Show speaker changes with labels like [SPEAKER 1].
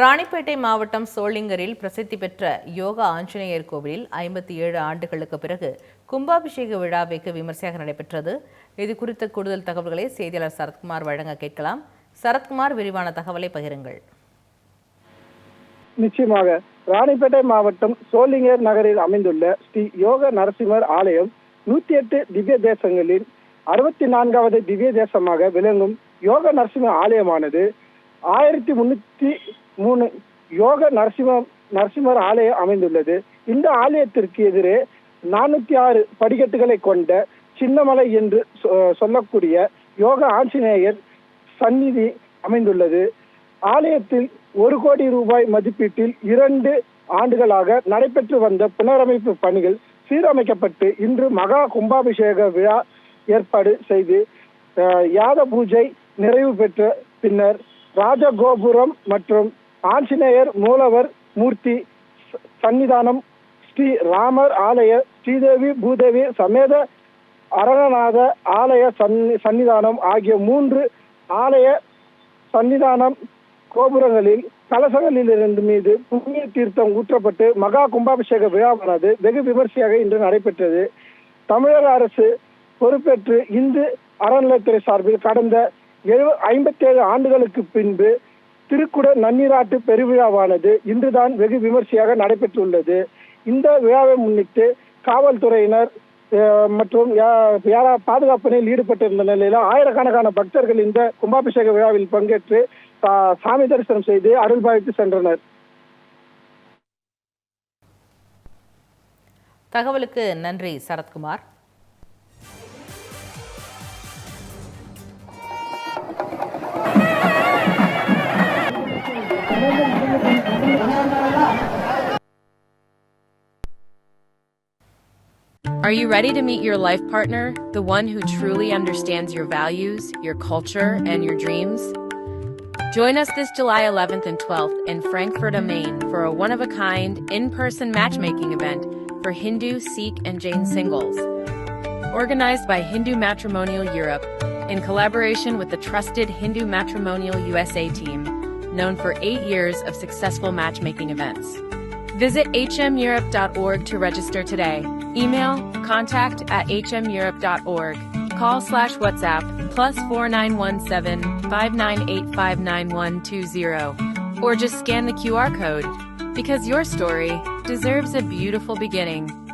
[SPEAKER 1] ராணிப்பேட்டை மாவட்டம் சோளிங்கரில் பிரசித்தி பெற்ற யோகா ஆஞ்சநேயர் கோவிலில் ஐம்பத்தி ஏழு ஆண்டுகளுக்கு பிறகு கும்பாபிஷேக விழா வெகு விமர்சையாக நடைபெற்றது. இது குறித்த கூடுதல் தகவல்களை செய்தியாளர் சரத்குமார் வழங்க கேட்கலாம். சரத்குமார் விரிவான தகவலை பகிருங்கள்.
[SPEAKER 2] நிச்சயமாக ராணிப்பேட்டை மாவட்டம் சோளிங்கர் நகரில் அமைந்துள்ள ஸ்ரீ யோக நரசிம்மர் ஆலயம் நூத்தி எட்டு திவ்ய தேசங்களில் அறுபத்தி நான்காவது திவ்ய தேசமாக விளங்கும் யோக நரசிம்ம ஆலயமானது ஆயிரத்தி முன்னூத்தி மூணு யோக நரசிம்ம நரசிம்மர் ஆலயம் அமைந்துள்ளது. இந்த ஆலயத்திற்கு எதிரே நானூத்தி ஆறு படிக்கட்டுகளை கொண்ட சின்னமலை என்று சொ- சொல்லக்கூடிய யோக ஆஞ்சநேயர் சந்நிதி அமைந்துள்ளது. ஆலயத்தில் ஒரு கோடி ரூபாய் மதிப்பீட்டில் இரண்டு ஆண்டுகளாக நடைபெற்று வந்த புனரமைப்பு பணிகள் சீரமைக்கப்பட்டு இன்று மகா கும்பாபிஷேக விழா ஏற்பாடு செய்து அஹ், யாத பூஜை நிறைவு பெற்ற பின்னர் ராஜகோபுரம் மற்றும் ஆஞ்சநேயர் மூலவர் மூர்த்தி ச- சன்னிதானம் ஸ்ரீ ராமர் ஆலய ஸ்ரீதேவி பூதேவி சமேத அரணநாத ஆலய சன்னி சன்னிதானம் ஆகிய மூன்று ஆலய சன்னிதானம் கோபுரங்களில் கலசங்களிலிருந்து மீது புண்ணிய தீர்த்தம் ஊற்றப்பட்டு மகா கும்பாபிஷேக விழாவானது வெகு விமர்சையாக இன்று நடைபெற்றது. தமிழக அரசு பொறுப்பேற்று இந்து அறநிலையத்துறை சார்பில் கடந்த எழு ஐம்பத்தேழு ஆண்டுகளுக்கு பின்பு திருக்குட நன்னீராட்டு பெருவிழாவானது இன்றுதான் வெகு விமர்சையாக நடைபெற்றுள்ளது. இந்த விழாவை முன்னிட்டு காவல்துறையினர் மற்றும் யா- யாரா பாதுகாப்பு பணியில் ஈடுபட்டிருந்த நிலையில ஆயிரக்கணக்கான பக்தர்கள் இந்த கும்பாபிஷேக விழாவில் பங்கேற்று சா- சாமி தரிசனம் செய்து அருள் பாவித்து சென்றனர்.
[SPEAKER 1] தகவலுக்கு நன்றி Sarathkumar.
[SPEAKER 3] Are you ready to meet your life partner, the one who truly understands your values, your culture, and your dreams? Join us this July 11th and 12th in Frankfurt am Main for a one of a kind, in person matchmaking event for Hindu, Sikh, and Jain singles. Organized by Hindu Matrimonial Europe in collaboration with the trusted Hindu Matrimonial USA team, known for eight years of successful matchmaking events. Visit hmeurope.org to register today. Email contact at hmeurope.org. Call slash WhatsApp plus 4917 598 59120. Or just scan the QR code because your story deserves a beautiful beginning.